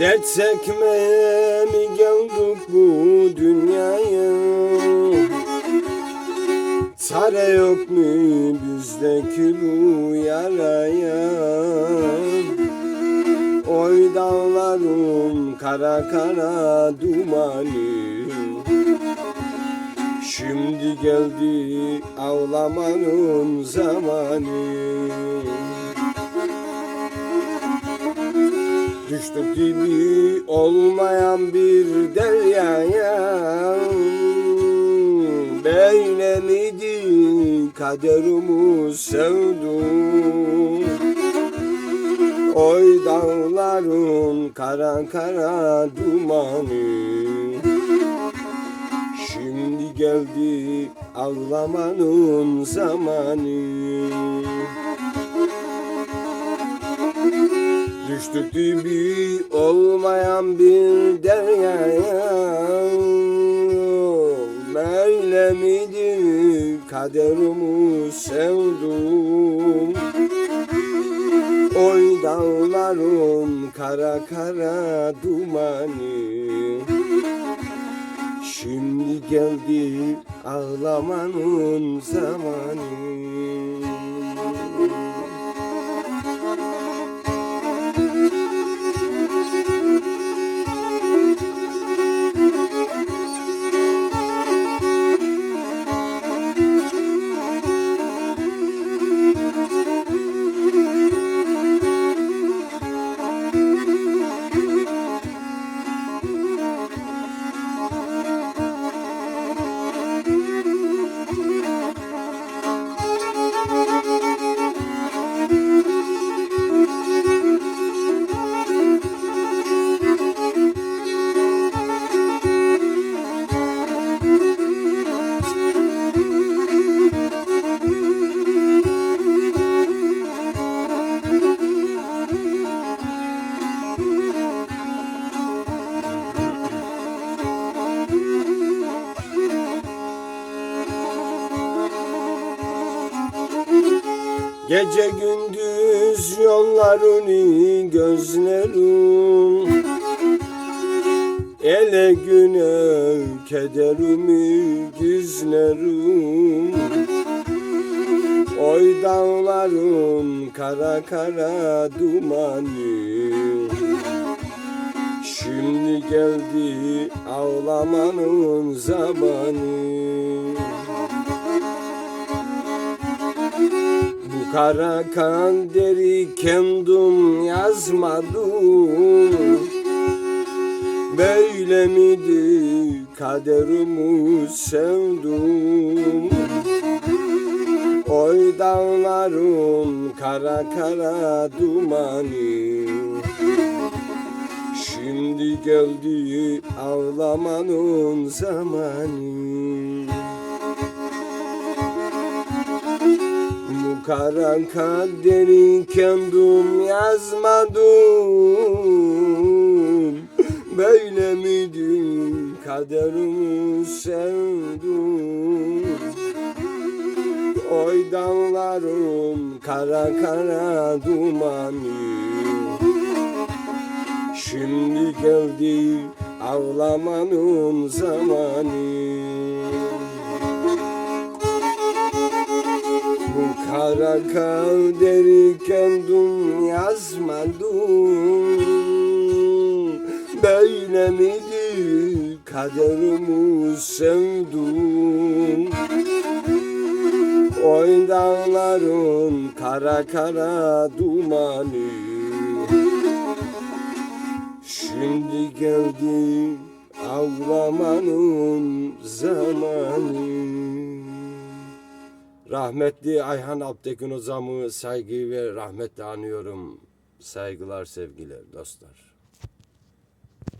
Dert çekmeye mi geldik bu dünyaya? Çare yok mu bizdeki bu yaraya? Oy dağlarım kara kara dumanı. Şimdi geldi ağlamanın zamanı Düştük gibi olmayan bir deryaya Böyle miydi kaderimiz sevdum Oy dağların kara kara dumanı Şimdi geldi ağlamanın zamanı Düştük gibi olmayan bir deryaya Böyle miydi kaderimiz sevdum. Oy dağların kara kara dumanı. Şimdi geldi ağlamanın zamanı Gece gündüz yollarını gözlerim. Ele güne kederimi gizlerim Oy dağların kara kara dumanı Şimdi geldi ağlamanın zamanı kara kanderi kendim yazmadım. Böyle miydi kaderimi sevdim? Oy dağların kara kara dumanı. Şimdi geldi ağlamanın zamanı Bu kara kaderi kendim yazmadım. Böyle miydi kaderimi sevdim? Oy dağların kara kara dumanı. Şimdi geldi ağlamanın zamanı Kaderi kendim yazmadım. Böyle miydi kaderimi sevdim? Oy dağların kara kara dumanı. Şimdi geldi ağlamanın zamanı Rahmetli Ayhan Alptekin hocamı saygı ve rahmetle anıyorum. Saygılar, sevgiler dostlar.